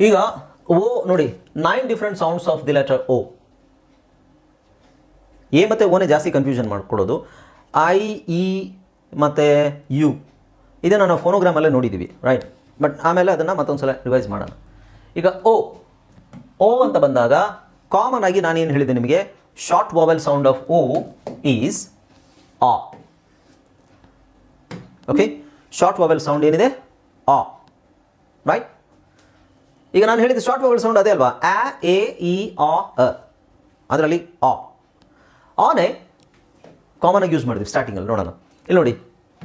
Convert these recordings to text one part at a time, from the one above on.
ಈಗ ಓ ನೋಡಿ nine different sounds of the letter O A ಮತ್ತು ಓನೇ ಜಾಸ್ತಿ ಕನ್ಫ್ಯೂಷನ್ ಮಾಡಿಕೊಡೋದು. ಐ ಇ ಮತ್ತು ಯು ಇದನ್ನು ನಾವು ಫೋನೋಗ್ರಾಮಲ್ಲೇ ನೋಡಿದ್ದೀವಿ ರೈಟ್ ಬಟ್ ಆಮೇಲೆ ಅದನ್ನು ಮತ್ತೊಂದು ಸಲ ರಿವೈಸ್ ಮಾಡೋಣ. ಈಗ ಓ ಓ ಅಂತ ಬಂದಾಗ ಕಾಮನ್ ಆಗಿ ನಾನೇನು ಹೇಳಿದೆ ನಿಮಗೆ? Short vowel sound of O is ah okay short vowel sound ಏನಿದೆ? ಆ ರೈಟ್ ಈಗ ನಾನು ಹೇಳಿದ ಶಾರ್ಟ್ ವಾವೆಲ್ ಸೌಂಡ್ ಅದೇ ಅಲ್ವಾ? ಆ, ಎ, ಇ, ಆ, ಅ. ಅದರಲ್ಲಿ ಆ. ಆನೇ ಕಾಮನ್ ಆಗಿ ಯೂಸ್ ಮಾಡಿದ್ವಿ ಸ್ಟಾರ್ಟಿಂಗಲ್ಲಿ ನೋಡೋಣ. ಇಲ್ಲಿ ನೋಡಿ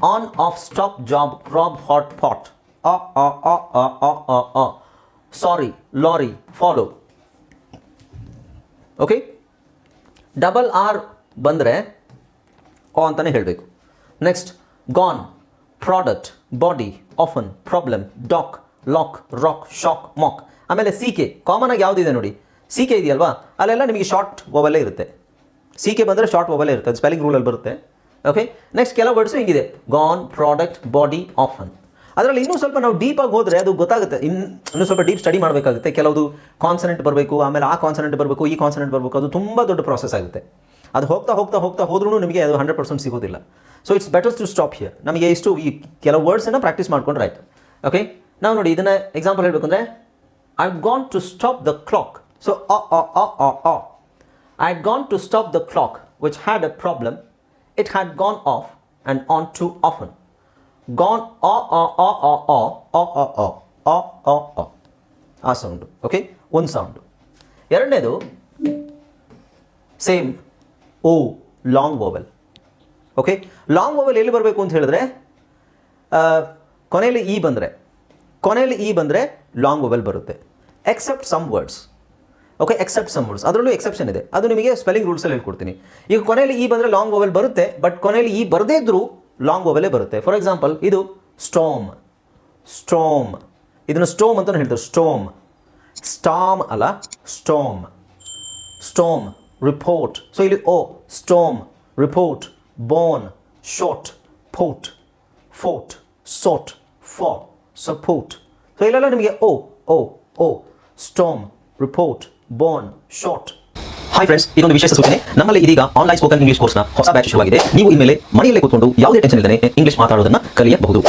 on off stop job crab hot pot a a a a a a a. Sorry lorry follow okay double R ಬಂದರೆ ಓ ಅಂತಲೇ ಹೇಳಬೇಕು. Next gone product body often problem dock lock rock shock mock ಆಮೇಲೆ C K common ಆಗಿ ಯಾವುದಿದೆ ನೋಡಿ? C K ಇದೆಯಲ್ವಾ? ಅಲ್ಲೆಲ್ಲ ನಿಮಗೆ ಶಾರ್ಟ್ ಓವಲ್ಲೇ ಇರುತ್ತೆ. ಸಿ ಕೆ ಬಂದರೆ ಶಾರ್ಟ್ ಓವಲ್ಲೇ ಇರುತ್ತೆ. ಅದು ಸ್ಪೆಲ್ಲಿಂಗ್ ರೂಲಲ್ಲಿ ಬರುತ್ತೆ. ಓಕೆ ನೆಕ್ಸ್ಟ್ ಕೆಲವು ವರ್ಡ್ಸು ಹಿಂಗಿದೆ? ಗಾನ್ ಪ್ರಾಡಕ್ಟ್ ಬಾಡಿ ಆಫನ್ ಅದರಲ್ಲಿ ಇನ್ನೂ ಸ್ವಲ್ಪ ನಾವು ಡೀಪಾಗಿ ಹೋದರೆ ಅದು ಗೊತ್ತಾಗುತ್ತೆ. ಇನ್ನು ಇನ್ನೂ ಸ್ವಲ್ಪ ಡೀಪ್ ಸ್ಟಡಿ ಮಾಡಬೇಕಾಗುತ್ತೆ. ಕೆಲವುದು ಕಾನ್ಸನೆಂಟ್ ಬರಬೇಕು, ಆಮೇಲೆ ಆ ಕಾನ್ಸನೆಂಟ್ ಬರಬೇಕು, ಈ ಕಾನ್ಸನೆಂಟ್ ಬರಬೇಕು. ಅದು ತುಂಬ ದೊಡ್ಡ ಪ್ರಾಸೆಸ್ ಆಗುತ್ತೆ. ಅದು ಹೋಗ್ತಾ ಹೋಗ್ತಾ ಹೋಗ್ತಾ ಹೋದ್ರೂ ನಿಮಗೆ ಅದು ಹಂಡ್ರೆಡ್ ಪರ್ಸೆಂಟ್ ಸಿಗೋದಿಲ್ಲ. So it's better to stop here ನಮಗೆ ಇಷ್ಟು ಈ ಕೆಲವು ವರ್ಡ್ಸನ್ನು ಪ್ರಾಕ್ಟೀಸ್ ಮಾಡ್ಕೊಂಡ್ರೆ ಆಯಿತು. ಓಕೆ ನಾವು ನೋಡಿ ಇದನ್ನ ಎಕ್ಸಾಂಪಲ್ ಹೇಳಬೇಕು ಅಂದ್ರೆ I gone to stop the clock so uh uh uh uh uh I gone to stop the clock too often. Gone ah ah ah ah ah ah ah ah ah ah ah ಆ sound okay ಒಂದು sound ಎರಡನೇದು same O long vowel okay long vowel ಎಲ್ಲಿ ಬರಬೇಕು ಅಂತ ಹೇಳಿದ್ರೆ ಆ, ಕೊನೆಯಲ್ಲಿ ಇ ಬಂದರೆ ಕೊನೆಯಲ್ಲಿ ಇ ಬಂದರೆ ಲಾಂಗ್ ವೊವೆಲ್ ಬರುತ್ತೆ. Except some words okay except some words ಅದರಲ್ಲೂ ಎಕ್ಸೆಪ್ಷನ್ ಇದೆ. ಅದು ನಿಮಗೆ ಸ್ಪೆಲ್ಲಿಂಗ್ ರೂಲ್ಸಲ್ಲಿ ಹೇಳ್ಕೊಡ್ತೀನಿ. ಈಗ ಕೊನೆಯಲ್ಲಿ ಇ ಬಂದರೆ ಲಾಂಗ್ ವೊವೆಲ್ ಬರುತ್ತೆ ಬಟ್ ಕೊನೆಯಲ್ಲಿ ಇ ಬರದೇ ಇದ್ದರೂ ಲಾಂಗ್ ಓವೆಲೇ ಬರುತ್ತೆ. ಫಾರ್ ಎಕ್ಸಾಂಪಲ್ ಇದು ಸ್ಟೋಮ್ ಸ್ಟೋಮ್ ಇದನ್ನು ಸ್ಟೋಮ್ ಅಂತ ಹೇಳ್ತಾರೆ. ಸ್ಟೋಮ್ ಸ್ಟಾಮ್ ಅಲ್ಲ ಸ್ಟೋಮ್ ಸ್ಟೋಮ್ ರಿಪೋರ್ಟ್ ಸೊ ಇಲ್ಲಿ O storm report born short fort fort ಸೋಟ್ ಫಾ ಸಪೋರ್ಟ್ ಸೊ ಇಲ್ಲೆಲ್ಲ ನಿಮಗೆ, O O O storm report bone short hi friends ಇದೊಂದು ವಿಶೇಷ ಸೂಚನೆ. ನಮ್ಮಲ್ಲಿ ಇದೀಗ ಆನ್ಲೈನ್ ಸ್ಪೋಕನ್ ಇಂಗ್ಲಿಷ್ ಕೋರ್ಸ್ನ ಹೊಸ ಬ್ಯಾಚ್ ಶುರುವಾಗಿದೆ ನೀವು ಇನ್ಮೇಲೆ ಮನೆಯಲ್ಲೇ ಕೂತ್ಕೊಂಡು ಯಾವುದೇ ಟೆನ್ಷನ್ ಇಲ್ಲದೆ ಇಂಗ್ಲಿಷ್ ಮಾತಾಡೋದನ್ನ ಕಲಿಯಬಹುದು.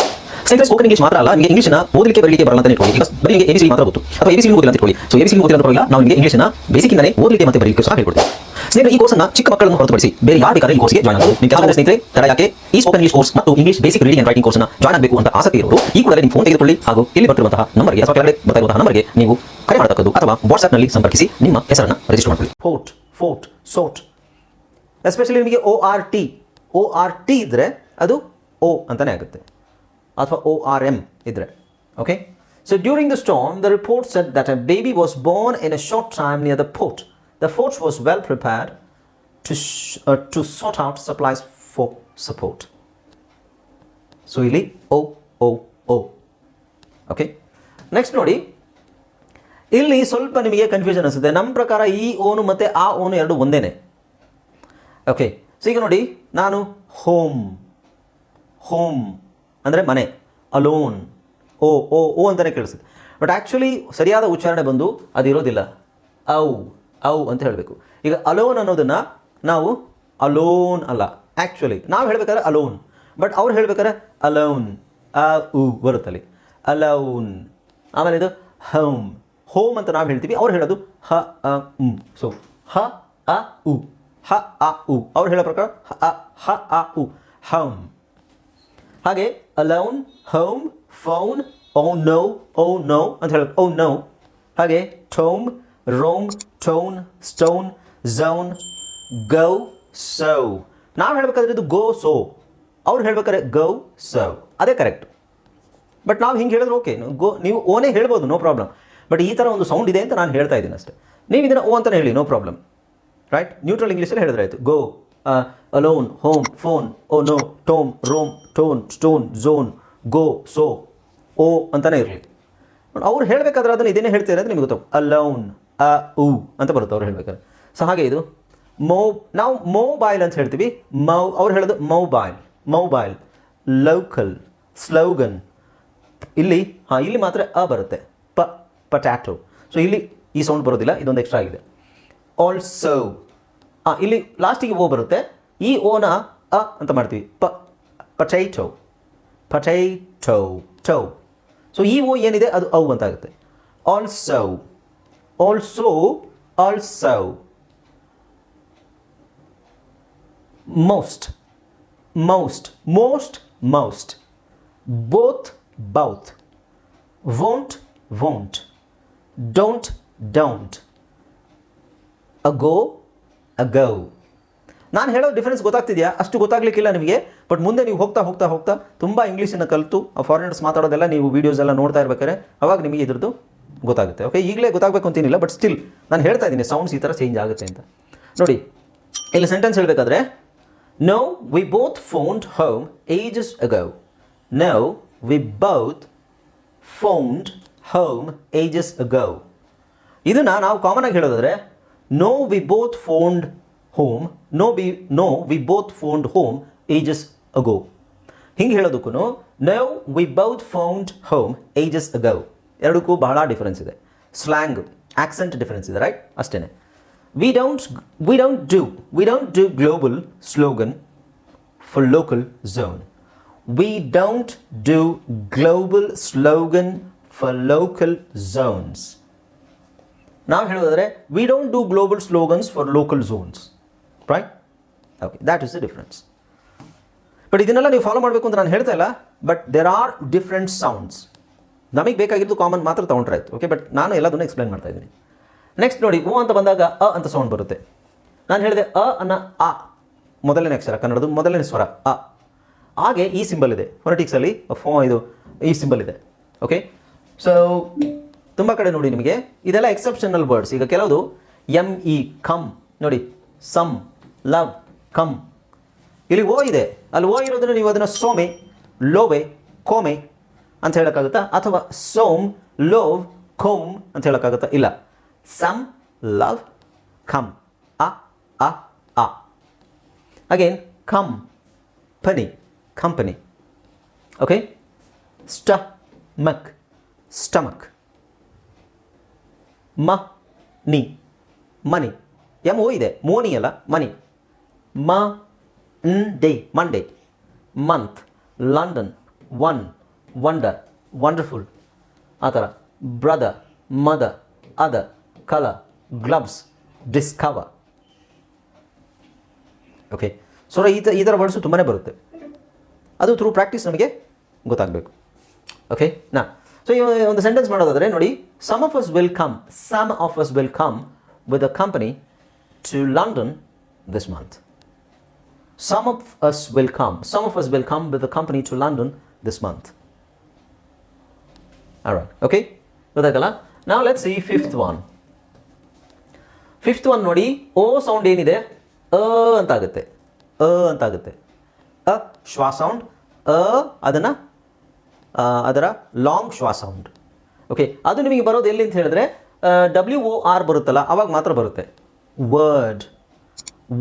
ಸ್ನೇಹಿತರೆ ಸ್ಪೋಕನ್ ಇಂಗ್ಲಿಷ್ ಮಾತ್ರ ಅಲ್ಲ, ನಿಮಗೆ ಇಂಗ್ಲಿಷ್ನ ಓದಲಿಕ್ಕೆ ಬರಲಿಕ್ಕೆ ಬರಲ್ಲ ಅಂತ ಇಟ್ಕೊಳ್ಳಿ. ಈಗ ಬರೀ ನಿಮಗೆ ಎಬಿಸಿ ಮಾತ್ರ ಗೊತ್ತು. ಅಥವಾ ಎಬಿಸಿ ಓದಿಲ್ಲ ಅಂತ ಇಟ್ಕೊಳ್ಳಿ. ಸೊ ಎಬಿಸಿ ಓದಿಲ್ಲ ಪರವಾಗಿಲ್ಲ ನಾವು ನಿಮಗೆ ಇಂಗ್ಲಿಷ್ನ ಬೇಸಿಕ್ಕಿಂದಲೇ ಓದಲಿಕ್ಕೆ ಮತ್ತೆ ಬರಲಿಕ್ಕೆ ಸಹ ಹೇಳ್ಕೊಡ್ತೀವಿ. ಸ್ನೇಹಿತರೆ, ಈ ಕೋರ್ಸ್ನ ಚಿಕ್ಕ ಮಕ್ಕಳನ್ನು ಹೊರತುಪಡಿಸಿ ಬೇರೆ ಯಾರು ಬೇಕಾದ್ರೆ ಈ ಕೋರ್ಸ್ಗೆ ಜಾಯ್ನ್ ಆಗಬಹುದು ನಿಮ್ಮ ಸ್ನೇಹಿತರೆ, ತಡ ಯಾಕೆ? ಈ ಸ್ಪೋಕನ್ ಇಂಗ್ಲಿಷ್ ಕೋರ್ಸ್ ಮತ್ತು English basic reading and writing ಕೋರ್ಸ್ನ ಜಾಯ್ನ್ ಆಗಬೇಕು ಅಂತ ಆಸಕ್ತಿ ಇರೋರು, ಈ ಕೂಡಲೇ ನಿಮ್ಮ ಫೋನ್ ತೆಗೆದುಕೊಳ್ಳಿ ಹಾಗೂ ಇಲ್ಲಿ ಬರ್ತಿರುವಂತಹ ನಂಬರ್ಗೆ ಅಥವಾ ಕೆಳಗಡೆ ಬರ್ತಾ ಇರುವಂತಹ ನಂಬರ್ಗೆ ನೀವು ಕರೆ ಮಾಡತಕ್ಕದ್ದು ಅಥವಾ ವಾಟ್ಸ್ಆಪ್ನಲ್ಲಿ ಸಂಪರ್ಕಿಸಿ ನಿಮ್ಮ ಹೆಸರನ್ನು ರಿಜಿಸ್ಟರ್ ಮಾಡಿಕೊಳ್ಳಿ. ಫೋರ್ಟ್ ಫೋರ್ಟ್ ಸೋಟ್ ಎಸ್ಪೆಷಲಿ ನಿಮಗೆ O R T O R T ಇದ್ದರೆ ಅದು ಓ ಅಂತಲೇ ಆಗುತ್ತೆ. ಅಥವಾ ಒ ಆರ್ ಎಂ ಇದ್ದರೆ okay so during the storm the report said that a baby was born in a short time near the port the fort was well prepared to to sort out supplies for support so ಇಲ್ಲಿ O O ಓ okay next ನೋಡಿ. ಇಲ್ಲಿ ಸ್ವಲ್ಪ ನಿಮಗೆ confusion ಅನಿಸುತ್ತೆ. ನಮ್ಮ ಪ್ರಕಾರ ಈ ಓನು ಮತ್ತು ಆ ಓನು ಎರಡು ಒಂದೇನೆ. ಓಕೆ ಸೊ ಈಗ ನೋಡಿ. ನಾನು ಹೋಮ್ ಹೋಮ್ ಅಂದರೆ ಮನೆ. ಅಲೋನ್ ಓ ಓ ಓ ಅಂತಲೇ ಕೇಳಿಸುತ್ತೆ. ಬಟ್ ಆ್ಯಕ್ಚುಲಿ ಸರಿಯಾದ ಉಚ್ಚಾರಣೆ ಬಂದು ಅದಿರೋದಿಲ್ಲ ಔ ಔ ಅಂತ ಹೇಳಬೇಕು. ಈಗ ಅಲೋನ್ ಅನ್ನೋದನ್ನು ನಾವು ಅಲೋನ್ ಅಲ್ಲ. ಆ್ಯಕ್ಚುಲಿ ನಾವು ಹೇಳ್ಬೇಕಾದ್ರೆ ಅಲೋನ್ ಬಟ್ ಅವ್ರು ಹೇಳ್ಬೇಕಾದ್ರೆ ಅಲೌನ್ ಅ ಉ ಬರುತ್ತಲ್ಲಿ. ಅಲೌನ್ ಆಮೇಲೆ ಇದು ಹಮ್ ಹೋಮ್ ಅಂತ ನಾವು ಹೇಳ್ತೀವಿ. ಅವ್ರು ಹೇಳೋದು ಹ, ಅ, ಉ. ಸೊ ಹ, ಅ, ಉ. ಹ, ಅ, ಉ. ಅವ್ರು ಹೇಳೋ ಪ್ರಕಾರ ಹ, ಅ ಹ, ಅ, ಉ. ಹಮ್ ಹಾಗೆ ಅಲೌನ್ ಹೌಮ್ ಫೌನ್ ಓ ನೌ ಓ ನೌ ಅಂತ ಹೇಳೋದು. ಓ ನೌ ಹಾಗೆ ಠೌಮ್ ರೋಮ್ ಠೌನ್ ಸ್ಟೌನ್ ಝೌನ್ ಗೌ ಸೌ ನಾವು ಹೇಳಬೇಕಾದ್ರೆ ಇದು ಗೋ ಸೋ ಅವ್ರು ಹೇಳ್ಬೇಕಾದ್ರೆ ಗೌ ಸೌ ಅದೇ ಕರೆಕ್ಟ್ ಬಟ್ ನಾವು ಹಿಂಗೆ ಹೇಳಿದ್ರೆ ಓಕೆ ಗೋ ನೀವು ಓನೇ ಹೇಳ್ಬೋದು ನೋ ಪ್ರಾಬ್ಲಮ್ ಬಟ್ ಈ ಥರ ಒಂದು ಸೌಂಡ್ ಇದೆ ಅಂತ ನಾನು ಹೇಳ್ತಾ ಇದ್ದೀನಿ ಅಷ್ಟೇ. ನೀವು ಇದನ್ನು ಓ ಅಂತಲೇ ಹೇಳಿ ನೋ ಪ್ರಾಬ್ಲಮ್ ರೈಟ್ ನ್ಯೂಟ್ರಲ್ ಇಂಗ್ಲೀಷಲ್ಲಿ ಹೇಳಿದ್ರೆ ಆಯಿತು. Go alone home phone O no tome roam tone stone zone go so O ಅಂತಲೇ ಇರಲಿ. ಅವ್ರು ಹೇಳಬೇಕಾದ್ರೆ ಅದನ್ನು ಇದನ್ನೇ ಹೇಳ್ತಾರೆ ಅಂತ ನಿಮಗೆ ಗೊತ್ತು. ಅಲೌನ್ ಅ ಉ ಅಂತ ಬರುತ್ತೆ ಅವ್ರು ಹೇಳಬೇಕಾದ್ರೆ. ಸೊ ಹಾಗೆ ಇದು. ಮೋ ನಾವು ಮೊಬೈಲ್ ಅಂತ ಹೇಳ್ತೀವಿ. ಮೌ ಅವ್ರು ಹೇಳೋದು ಮೊಬೈಲ್ ಮೊಬೈಲ್ ಲೋಕಲ್ ಸ್ಲೋಗನ್ ಇಲ್ಲಿ, ಹಾಂ, ಇಲ್ಲಿ ಮಾತ್ರ ಅ ಬರುತ್ತೆ. ಪ ಪಟ್ಯಾಟೊ ಸೊ ಇಲ್ಲಿ ಈ ಸೌಂಡ್ ಬರೋದಿಲ್ಲ, ಇದೊಂದು ಎಕ್ಸ್ಟ್ರಾ ಆಗಿದೆ. ಆಲ್ಸೋ ಹಾಂ, ಇಲ್ಲಿ ಲಾಸ್ಟಿಗೆ ಓ ಬರುತ್ತೆ. ಈ ಓನ ಅ ಅಂತ ಮಾಡ್ತೀವಿ. ಪ ಪಟೈಟೊ ಪಟೈಟೊ ಟೌ ಸೊ ಈ ಓ ಏನಿದೆ, ಅದು ಔ ಅಂತ ಆಗುತ್ತೆ. Also also also most most most most. Both both. Won't won't. Don't don't. Ago ago. ನಾನು ಹೇಳೋ ಡಿಫ್ರೆನ್ಸ್ ಗೊತ್ತಾಗ್ತಿದೆಯಾ? ಅಷ್ಟು ಗೊತ್ತಾಗ್ಲಿಕ್ಕಿಲ್ಲ ನಿಮಗೆ. ಬಟ್ ಮುಂದೆ ನೀವು ಹೋಗ್ತಾ ಹೋಗ್ತಾ ಹೋಗ್ತಾ ತುಂಬ ಇಂಗ್ಲೀಷನ್ನು ಕಲಿತು, ಆ ಫಾರಿನರ್ಸ್ ಮಾತಾಡೋದೆಲ್ಲ ನೀವು ವೀಡಿಯೋಸ್ ಎಲ್ಲ ನೋಡ್ತಾ ಇರ್ಬೇಕಾದ್ರೆ ಅವಾಗ ನಿಮಗೆ ಇದ್ರದ್ದು ಗೊತ್ತಾಗುತ್ತೆ. ಓಕೆ ಈಗಲೇ ಗೊತ್ತಾಗಬೇಕು ಅಂತೇನಿಲ್ಲ ಬಟ್ ಸ್ಟಿಲ್ ನಾನು ಹೇಳ್ತಾ ಇದ್ದೀನಿ ಸೌಂಡ್ಸ್ ಈ ಥರ ಚೇಂಜ್ ಆಗುತ್ತೆ ಅಂತ. ನೋಡಿ, ಇಲ್ಲಿ ಸೆಂಟೆನ್ಸ್ ಹೇಳಬೇಕಾದ್ರೆ no we both phoned home ages ago. No, we both phoned home ages ago ಇದನ್ನ ನಾವು ಕಾಮನ್ ಆಗಿ ಹೇಳೋದಾದ್ರೆ no we both phoned home no be no we both phoned home ages ago ಹಿಂಗೆ ಹೇಳೋದಕ್ಕೂ no we both found home ages ago ಎರಡಕ್ಕೂ ಬಹಳ difference ಇದೆ. Slang accent difference ಇದೆ right ಅಷ್ಟೇ we don't we don't do we don't do global slogan for local zone. We don't do global slogan for local zones. ನಾವು ಹೇಳೋದಾದ್ರೆ we don't do global slogans for local zones right okay that is the difference but ಇದನ್ನೆಲ್ಲ ನೀವು follow ಮಾಡಬೇಕು ಅಂತ ನಾನು ಹೇಳ್ತಾ ಇಲ್ಲ but there are different sounds ನಮಗೆ ಬೇಕಾಗಿದ್ದು ಕಾಮನ್ ಮಾತ್ರ ತೊಗೊಂಡ್ರೆ ಆಯ್ತು ಓಕೆ ಬಟ್ ನಾನು ಎಲ್ಲದನ್ನು ಎಕ್ಸ್ಪ್ಲೈನ್ ಮಾಡ್ತಾ ಇದ್ದೀನಿ. ನೆಕ್ಸ್ಟ್ ನೋಡಿ, ಓ ಅಂತ ಬಂದಾಗ ಅ ಅಂತ ಸೌಂಡ್ ಬರುತ್ತೆ. ನಾನು ಹೇಳಿದೆ ಅ ಅನ್ನ ಆ, ಮೊದಲನೇ ಅಕ್ಷರ ಕನ್ನಡದ ಮೊದಲನೇ ಸ್ವರ, ಅ. ಹಾಗೆ ಈ ಸಿಂಬಲ್ ಇದೆ. ಫೊನೆಟಿಕ್ಸಲ್ಲಿ ಫೋ, ಇದು, ಈ ಸಿಂಬಲ್ ಇದೆ. ಓಕೆ ಸೊ ತುಂಬ ಕಡೆ ನೋಡಿ ನಿಮಗೆ. ಇದೆಲ್ಲ ಎಕ್ಸೆಪ್ಷನಲ್ ವರ್ಡ್ಸ್ ಈಗ ಕೆಲವುದು ಎಂ ಇ ಕಮ್ ನೋಡಿ ಸಮ್ ಲವ್ ಕಮ್ ಇಲ್ಲಿ ಓ ಇದೆ. ಅಲ್ಲಿ ಓ ಇರೋದನ್ನು ನೀವು ಅದನ್ನು ಸೋಮೆ, ಲೋವೆ, ಕೋಮೆ ಅಂತ ಹೇಳೋಕ್ಕಾಗುತ್ತಾ? ಅಥವಾ ಸೋಮ್, ಲೋವ್, ಕೋಮ್ ಅಂತ ಹೇಳೋಕ್ಕಾಗುತ್ತಾ? ಇಲ್ಲ. Some love come uh uh ah again come funny company okay stomach stomach money money M O ಇದೆ. ಮೋನಿ ಅಲ್ಲ money Monday Monday month London one wonder wonderful ಆ ಥರ. Brother mother colour gloves, discover okay so ಈ ಈ ಥರ words ತುಂಬಾ ಬರುತ್ತೆ. ಅದು ಥ್ರೂ ಪ್ರಾಕ್ಟೀಸ್ ನಮಗೆ ಗೊತ್ತಾಗಬೇಕು. ಓಕೆ ನಾ ಸೊ ಈ ಒಂದು ಸೆಂಟೆನ್ಸ್ ಮಾಡೋದಾದರೆ ನೋಡಿ some of us will come some of us will come with a company to London this month some of us will come some of us will come with a company to London this month okay ಗೊತ್ತಾಯ್ತಲ್ಲ? ನಾವು let's ಈ fifth one fifth one ನೋಡಿ ಓ sound ಏನಿದೆ? ಅ ಅಂತ ಆಗುತ್ತೆ ಅ ಅಂತ ಆಗುತ್ತೆ ಅ ಶ್ವಾ sound ಅ ಅದನ್ನು ಅದರ ಲಾಂಗ್ ಶ್ವಾ ಸೌಂಡ್ ಓಕೆ ಅದು ನಿಮಗೆ ಬರೋದು ಎಲ್ಲಿ ಅಂತ ಹೇಳಿದ್ರೆ ಡಬ್ಲ್ಯೂ ಓ ಆರ್ ಬರುತ್ತಲ್ಲ, ಅವಾಗ ಮಾತ್ರ ಬರುತ್ತೆ. Word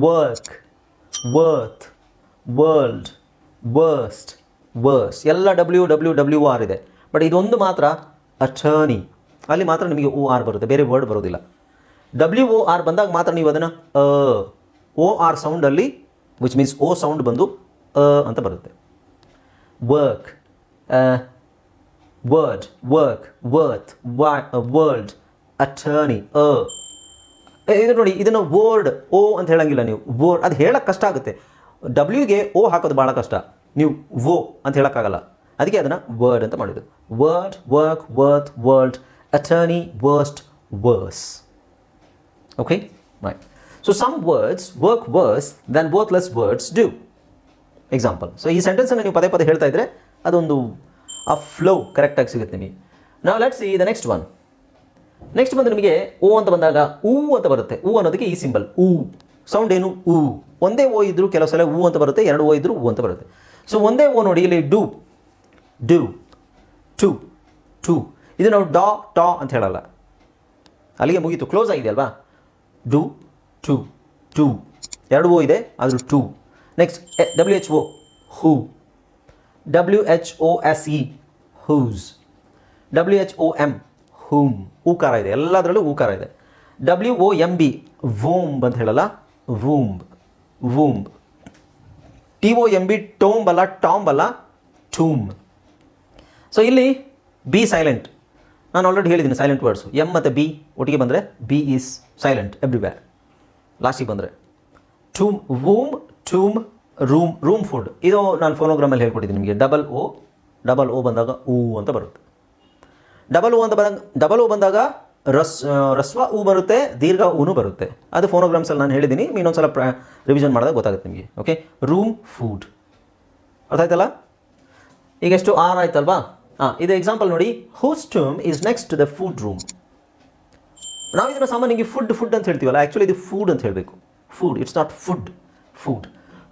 work worth world worst worse ಎಲ್ಲ ಡಬ್ಲ್ಯೂ ಡಬ್ಲ್ಯೂ ಡಬ್ಲ್ಯೂ ಆರ್ ಇದೆ. ಬಟ್ ಇದೊಂದು ಮಾತ್ರ ಅಟರ್ನಿ ಅಲ್ಲಿ ಮಾತ್ರ ನಿಮಗೆ ಓ ಆರ್ ಬರುತ್ತೆ, ಬೇರೆ ವರ್ಡ್ ಬರೋದಿಲ್ಲ. ಡಬ್ಲ್ಯೂ ಒ ಆರ್ ಬಂದಾಗ ಮಾತ್ರ ನೀವು ಅದನ್ನು ಓ ಆರ್ ಸೌಂಡಲ್ಲಿ ವಿಚ್ ಮೀನ್ಸ್ ಓ ಸೌಂಡ್ ಬಂದು, ಅ, ಅಂತ ಬರುತ್ತೆ. Work word work worth world attorney ಅ ಇದು ನೋಡಿ, ಇದನ್ನು ವರ್ಡ್ ಓ ಅಂತ ಹೇಳಂಗಿಲ್ಲ ನೀವು. ವರ್ಡ್ ಅದು ಹೇಳಕ್ಕೆ ಕಷ್ಟ ಆಗುತ್ತೆ. ಡಬ್ಲ್ಯೂಗೆ ಓ ಹಾಕೋದು ಭಾಳ ಕಷ್ಟ. ನೀವು ಓ ಅಂತ ಹೇಳೋಕ್ಕಾಗಲ್ಲ. ಅದಕ್ಕೆ ಅದನ್ನು ವರ್ಡ್ ಅಂತ ಮಾಡಿದ್ದು. Word work worth world attorney worst worse okay right so some words work worse than worthless words do. Example so ಈ ಸೆಂಟೆನ್ಸನ್ನು ನೀವು ಪದೇ ಪದೇ ಹೇಳ್ತಾ ಇದ್ರೆ ಅದೊಂದು, ಆ ಫ್ಲೋ ಕರೆಕ್ಟಾಗಿ ಸಿಗುತ್ತೆ ನಿಮಗೆ. ನಾವು ಲೆಟ್ಸ್ ಈ ದ ನೆಕ್ಸ್ಟ್ ಒನ್ ನೆಕ್ಸ್ಟ್ ಬಂದು ನಿಮಗೆ ಓ ಅಂತ ಬಂದಾಗ ಊ ಅಂತ ಬರುತ್ತೆ. ಊ ಅನ್ನೋದಕ್ಕೆ ಈ ಸಿಂಬಲ್ ಊ. ಸೌಂಡ್ ಏನು? ಊ. ಒಂದೇ ಓ ಇದ್ದರೂ ಕೆಲವು ಸಲ ಊ ಅಂತ ಬರುತ್ತೆ, ಎರಡು ಓ ಇದ್ದರೂ ಊ ಅಂತ ಬರುತ್ತೆ. ಸೊ ಒಂದೇ ಓ ನೋಡಿ, ಇಲ್ಲಿ ಡು ಡು ಟು ಟು ಇದು ನಾವು ಡಾ, ಟಾ ಅಂತ ಹೇಳಲ್ಲ. ಅಲ್ಲಿಗೆ ಮುಗೀತು. ಕ್ಲೋಸ್ ಆಗಿದೆ ಅಲ್ವಾ? ಡು ಟು ಟು ಎರಡು ಓ ಇದೆ, ಆದರೂ to next W H O who W H O S E whose W H O M whom ಊಕಾರ ಇದೆ, ಎಲ್ಲದರಲ್ಲೂ ಊಕಾರ ಇದೆ. W O M B womb ಅಂತ ಹೇಳಲ್ಲ womb womb T O M B tomb ಅಲ್ಲ ಟಾಂಬ್ ಅಲ್ಲ ಟೂಮ್ ಸೊ ಇಲ್ಲಿ B silent ನಾನು ಆಲ್ರೆಡಿ ಹೇಳಿದ್ದೀನಿ ಸೈಲೆಂಟ್ ವರ್ಡ್ಸು ಎಂ ಮತ್ತು ಬಿ ಒಟ್ಟಿಗೆ ಬಂದರೆ ಬಿ ಈಸ್ ಸೈಲೆಂಟ್ ಎವ್ರಿವೇರ್ ಲಾಸ್ಟಿಗೆ ಬಂದರೆ tomb womb tomb room room food ಇದು ನಾನು ಫೋನೋಗ್ರಾಮಲ್ಲಿ ಹೇಳ್ಕೊಟ್ಟಿದ್ದೀನಿ ನಿಮಗೆ. ಡಬಲ್ ಓ ಡಬಲ್ ಓ ಬಂದಾಗ ಊ ಅಂತ ಬರುತ್ತೆ. ಡಬಲ್ ಓ ಅಂತ ಬಂದಾಗ ಡಬಲ್ ಓ ಬಂದಾಗ ರಸ್ ರಸ್ವ ಊ ಬರುತ್ತೆ, ದೀರ್ಘ ಊನು ಬರುತ್ತೆ. ಅದು ಫೋನೋಗ್ರಾಮ್ಸಲ್ಲಿ ನಾನು ಹೇಳಿದ್ದೀನಿ. ಇನ್ನೊಂದು ಸಲ ಪ್ರ ರಿವಿಷನ್ ಮಾಡಿದಾಗ ಗೊತ್ತಾಗುತ್ತೆ ನಿಮಗೆ. ಓಕೆ ರೂಮ್ ಫುಡ್ ಅರ್ಥ ಆಯ್ತಲ್ಲ ಈಗ ಎಷ್ಟು? ಆರ್ ಆಯ್ತಲ್ವಾ? ಹಾಂ ಇದು ಎಕ್ಸಾಂಪಲ್ ನೋಡಿ. Whose tomb is next to the food room ನಾವು ಇದನ್ನು ಸಾಮಾನ್ಯವಾಗಿ ಫುಡ್ ಫುಡ್ ಅಂತ ಹೇಳ್ತೀವಲ್ಲ ಆ್ಯಕ್ಚುಲಿ ಇದು ಫುಡ್ ಅಂತ ಹೇಳಬೇಕು. Food it's not food food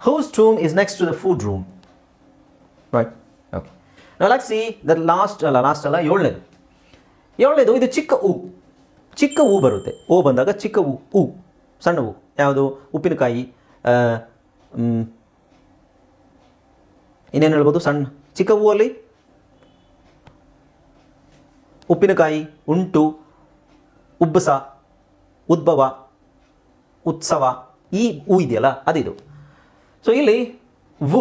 house room is next to the food room right okay ನಾವು ಲಾಕ್ ಸಿ ದ ಲಾಸ್ಟ್ ಅಲ್ಲ ಲಾಸ್ಟ್ ಅಲ್ಲ, ಏಳನೇದು. ಏಳನೇದು, ಇದು ಚಿಕ್ಕ ಹೂ ಚಿಕ್ಕ ಹೂ ಬರುತ್ತೆ. ಓ ಬಂದಾಗ ಚಿಕ್ಕ ಹೂ ಹೂ ಸಣ್ಣ ಹೂ ಯಾವುದು? ಉಪ್ಪಿನಕಾಯಿ ಇನ್ನೇನು ಹೇಳ್ಬೋದು? ಸಣ್ಣ, ಚಿಕ್ಕ ಹೂವಲ್ಲಿ ಉಪ್ಪಿನಕಾಯಿ, ಉಂಟು. ಉಬ್ಬಸ, ಉದ್ಭವ, ಉತ್ಸವ, ಈ ಹೂ ಇದೆಯಲ್ಲ, ಅದಿದು. ಸೊ ಇಲ್ಲಿ ವು,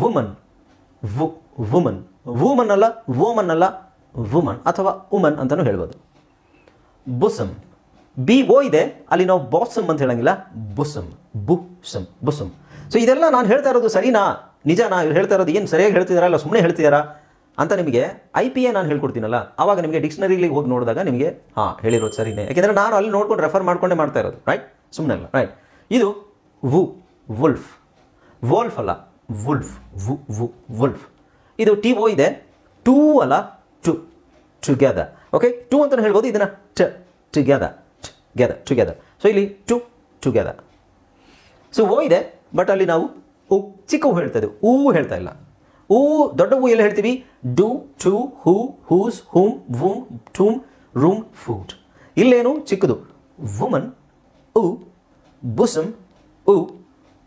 ವುಮನ್ ವು, ವುಮನ್. ವುಮನ್ ಅಲ್ಲ, ವೋಮನ್ ಅಲ್ಲ, ವುಮನ್ ಅಥವಾ ವುಮನ್ ಅಂತಲೂ ಹೇಳ್ಬೋದು. ಬುಸಮ್. ಬಿ ಓ ಇದೆ, ಅಲ್ಲಿ ನಾವು ಬಾಸಮ್ ಅಂತ ಹೇಳಂಗಿಲ್ಲ, ಬುಸಮ್ ಬುಸಮ್ ಬುಸಮ್. ಸೊ ಇದೆಲ್ಲ ನಾನು ಹೇಳ್ತಾ ಇರೋದು ಸರಿನಾ? ನಿಜ ನಾನು ಹೇಳ್ತಾ ಇರೋದು ಏನು, ಸರಿಯಾಗಿ ಹೇಳ್ತಿದ್ದಾರಾ ಇಲ್ಲ ಸುಮ್ಮನೆ ಹೇಳ್ತಿದ್ದಾರಾ ಅಂತ ನಿಮಗೆ ಐ ಪಿ ಎ ನಾನು ಹೇಳ್ಕೊಡ್ತೀನಲ್ಲ ಆವಾಗ ನಿಮಗೆ ಡಿಕ್ಷನರಿಲಿ ಹೋಗಿ ನೋಡಿದಾಗ ನಿಮಗೆ, ಹಾಂ ಹೇಳಿರೋದು ಸರಿನೇ ಯಾಕೆಂದರೆ ನಾನು ಅಲ್ಲಿ ನೋಡ್ಕೊಂಡು ರೆಫರ್ ಮಾಡ್ಕೊಂಡೇ ಮಾಡ್ತಾ ಇರೋದು ರೈಟ್ ಸುಮ್ಮನೆ ಅಲ್ಲ ರೈಟ್ ಇದು ವು ವುಲ್ಫ್ ವೋಲ್ಫ್ ಅಲ್ಲ ವುಲ್ಫ್ ವು ವು ವುಲ್ಫ್ ಇದು ಟಿ ಓ ಇದೆ, ಟೂ ಅಲ್ಲ, ಟು ಟುಗೆದರ್ ಓಕೆ ಟು ಅಂತ ಹೇಳ್ಬೋದು, ಇದನ್ನು ಟ ಟುಗೆದರ್ ಟುಗೆದರ್ ಟುಗೆದರ್ ಸೊ ಇಲ್ಲಿ ಟು ಟುಗೆದರ್ ಸೊ ಓ ಇದೆ ಬಟ್ ಅಲ್ಲಿ ನಾವು ಉ, ಚಿಕ್ಕ ಹೂ ಹೇಳ್ತಾ ಇದ್ದೀವಿ. ಊ ಹೇಳ್ತಾ ಇಲ್ಲ. ಊ ದೊಡ್ಡ ಹೂ ಎಲ್ಲ ಹೇಳ್ತೀವಿ. Do to who, whose, whom, womb tomb room food ಇಲ್ಲೇನು? ಚಿಕ್ಕದು. ವುಮನ್, ಉ, ಬುಸಮ್, ಉ,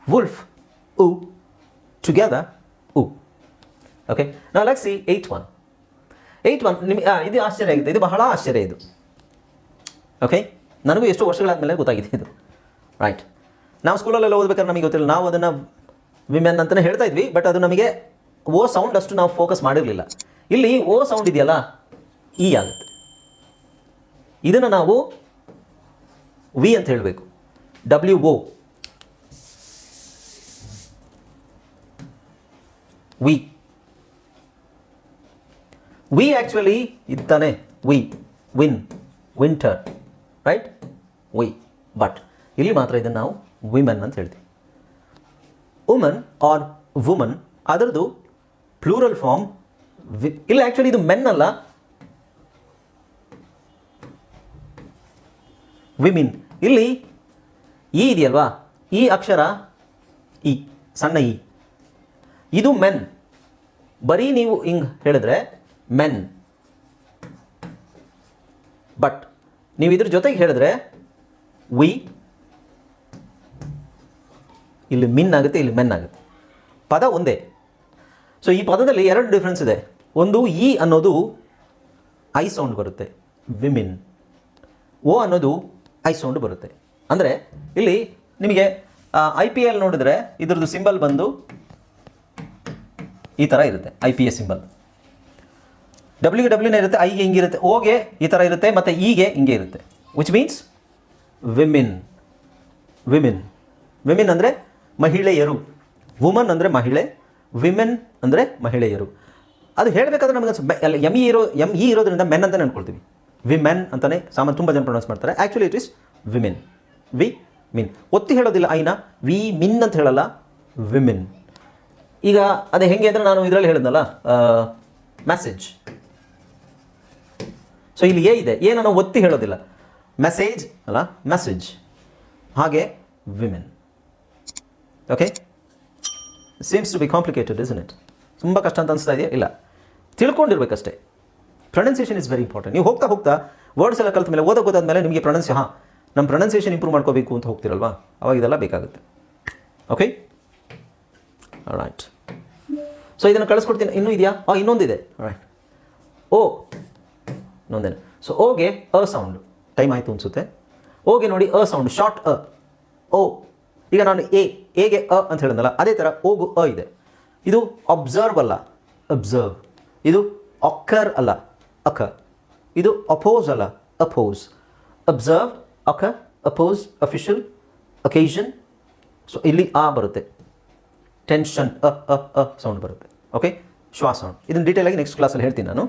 ವುಲ್ಫ್, ಉ, ಟುಗೆದರ್, ಉ. ಓಕೆ ನಾವು let's eight one eight one ನಿಮಗೆ ಇದು ಆಶ್ಚರ್ಯ ಆಗಿದೆ ಇದು ಬಹಳ ಆಶ್ಚರ್ಯ ಇದು. ಓಕೆ ನನಗೂ ಎಷ್ಟು ವರ್ಷಗಳಾದಮೇಲೆ ಗೊತ್ತಾಗಿದೆ ಇದು. ರೈಟ್ ನಾವು ಸ್ಕೂಲಲ್ಲೆಲ್ಲ ಓದ್ಬೇಕಾದ್ರೆ ನಮಗೆ ಗೊತ್ತಿಲ್ಲ. ನಾವು ಅದನ್ನು ವಿಮೆನ್ ಅಂತಲೇ ಹೇಳ್ತಾ ಇದ್ವಿ ಬಟ್ ಅದು ನಮಗೆ ಓ ಸೌಂಡ್ ಅಷ್ಟು ನಾವು ಫೋಕಸ್ ಮಾಡಿರಲಿಲ್ಲ. ಇಲ್ಲಿ ಓ ಸೌಂಡ್ ಇದೆಯಲ್ಲ ಇ ಆಗುತ್ತೆ. ಇದನ್ನು ನಾವು ವಿ ಅಂತ ಹೇಳಬೇಕು. ಡಬ್ಲ್ಯೂ ಓ ವಿ ವಿ ಆ್ಯಕ್ಚುಲಿ ಇದ್ದಾನೆ ವಿ ವಿನ್ ವಿಂಟರ್ ರೈಟ್ ವಿ ಬಟ್ ಇಲ್ಲಿ ಮಾತ್ರ ಇದನ್ನು ನಾವು ವಿಮೆನ್ ಅಂತ ಹೇಳ್ತೀವಿ. ವುಮನ್ ಆರ್ ವುಮನ್ ಅದರದ್ದು ಪ್ಲೂರಲ್ ಫಾರ್ಮ್ ಇಲ್ಲ ಆ್ಯಕ್ಚುಲಿ ಇದು ಮೆನ್ ಅಲ್ಲ. ವಿಮಿನ್ ಇಲ್ಲಿ ಇ ಇದೆಯಲ್ವಾ? ಈ ಅಕ್ಷರ ಇ ಸಣ್ಣ ಇ ಇದು ಮೆನ್ ಬರೀ ನೀವು ಹಿಂಗೆ ಹೇಳಿದ್ರೆ ಮೆನ್ ಬಟ್ ನೀವು ಇದ್ರ ಜೊತೆಗೆ ಹೇಳಿದ್ರೆ ವಿ ಇಲ್ಲಿ ಮಿನ್ ಆಗುತ್ತೆ, ಇಲ್ಲಿ ಮೆನ್ ಆಗುತ್ತೆ. ಪದ ಒಂದೇ. ಸೊ ಈ ಪದದಲ್ಲಿ ಎರಡು ಡಿಫ್ರೆನ್ಸ್ ಇದೆ. ಒಂದು ಇ ಅನ್ನೋದು ಐ ಸೌಂಡ್ ಬರುತ್ತೆ. ವಿಮಿನ್ ಓ ಅನ್ನೋದು ಐ ಸೌಂಡ್ ಬರುತ್ತೆ. ಅಂದರೆ ಇಲ್ಲಿ ನಿಮಗೆ ಐ ಪಿ ಎಲ್ ನೋಡಿದ್ರೆ ಇದ್ರದ್ದು ಸಿಂಬಲ್ ಬಂದು ಈ ಥರ ಇರುತ್ತೆ. I P S symbol W ಡಬ್ಲ್ಯೂನೇ ಇರುತ್ತೆ ಐಗೆ ಹಿಂಗಿರುತ್ತೆ ಓಗೆ ಈ ಥರ ಇರುತ್ತೆ, ಮತ್ತು ಈಗೆ ಹಿಂಗೆ ಇರುತ್ತೆ. ವಿಚ್ ಮೀನ್ಸ್ ವಿಮಿನ್ ವಿಮಿನ್ ವಿಮಿನ್ ಅಂದರೆ ಮಹಿಳೆಯರು. ವುಮನ್ ಅಂದರೆ ಮಹಿಳೆ. ವಿಮೆನ್ ಅಂದರೆ ಮಹಿಳೆಯರು. ಅದು ಹೇಳಬೇಕಾದ್ರೆ ನಮಗೆ ಎಂ ಇ ಇರೋ ಎಂ ಇ ಇರೋದ್ರಿಂದ ಮೆನ್ ಅಂತಲೇ ಅಂದ್ಕೊಳ್ತೀವಿ ವಿ ಮೆನ್ ಅಂತಲೇ ಸಾಮಾನ್ಯ ತುಂಬ ಜನ ಪ್ರೊನೌನ್ಸ್ ಮಾಡ್ತಾರೆ. Actually it is women women ಒತ್ತಿ ಹೇಳೋದಿಲ್ಲ ಐನ ವಿ ಮಿನ್ ಅಂತ ಹೇಳಲ್ಲ ವಿಮೆನ್ ಈಗ ಅದೇ ಹೆಂಗೆ ಅಂದರೆ ನಾನು ಇದರಲ್ಲಿ ಹೇಳಿದ್ನಲ್ಲ ಮೆಸೇಜ್ ಸೊ ಇಲ್ಲಿ ಏ ಇದೆ. ಏನನ್ನು ಒತ್ತಿ ಹೇಳೋದಿಲ್ಲ. ಮೆಸೇಜ್ ಅಲ್ಲ ಮೆಸೇಜ್ ಹಾಗೆ women okay seems to be complicated is it ತುಂಬ ಕಷ್ಟ ಅಂತ ಅನಿಸ್ತಾ ಇದೆಯಾ? ಇಲ್ಲ. ತಿಳ್ಕೊಂಡಿರ್ಬೇಕಷ್ಟೇ. ಪ್ರೊನೌನ್ಸಿಯೇಷನ್ ಇಸ್ ವೆರಿ ಇಂಪಾರ್ಟೆಂಟ್ ನೀವು ಹೋಗ್ತಾ ಹೋಗ್ತಾ ವರ್ಡ್ಸ್ ಎಲ್ಲ ಕಲಿತ ಮೇಲೆ ಓದೋ ಗೊತ್ತಾದ್ಮೇಲೆ ನಿಮಗೆ ಪ್ರೊನೌನ್ಸ್ ಹಾಂ ನಮ್ಮ ಪ್ರೊನೌನ್ಸಿಯೇಷನ್ ಇಂಪ್ರೂವ್ ಮಾಡ್ಕೋಬೇಕು ಅಂತ ಹೋಗ್ತಿರಲ್ವಾ? ಅವಾಗ ಇದೆಲ್ಲ ಬೇಕಾಗುತ್ತೆ. ಓಕೆ ರೈಟ್ ಸೊ ಇದನ್ನು ಕಳಿಸ್ಕೊಡ್ತೀನಿ. ಇನ್ನೂ ಇದೆಯಾ? ಹಾಂ ಇನ್ನೊಂದಿದೆ. ರೈಟ್ ಓ, ಇನ್ನೊಂದೇನು. ಸೊ ಓಗೆ ಅ ಸೌಂಡ್ ಟೈಮ್ ಆಯಿತು ಅನಿಸುತ್ತೆ. ಓಗೆ ನೋಡಿ ಅ ಸೌಂಡ್ ಶಾರ್ಟ್ ಅ. ಓ, ಈಗ ನಾನು ಎ, ಎಗೆ ಅ ಅಂತ ಹೇಳಿದ್ನಲ್ಲ, ಅದೇ ಥರ ಓಗು ಅ ಇದೆ. ಇದು ಅಬ್ಸರ್ವ್ ಅಲ್ಲ. ಅಬ್ಸರ್ವ್ ಇದು ಅಕ್ಕರ್ ಅಲ್ಲ. ಅಕ ಇದು ಅಪೋಸ್ ಅಲ್ಲ. ಅಪೋಸ್ ಅಬ್ಸರ್ವ್ ಅಕ ಅಪೋಸ್ ಅಫಿಷಿಯಲ್ ಅಕೇಷನ್ ಸೊ ಇಲ್ಲಿ ಆ ಬರುತ್ತೆ. ಟೆನ್ಷನ್ ಅ ಅ ಅ ಸೌಂಡ್ ಬರುತ್ತೆ. ಓಕೆ ಶ್ವಾಸ ಇದನ್ನು ಡೀಟೇಲ್ ಆಗಿ ನೆಕ್ಸ್ಟ್ ಕ್ಲಾಸಲ್ಲಿ ಹೇಳ್ತೀನಿ ನಾನು.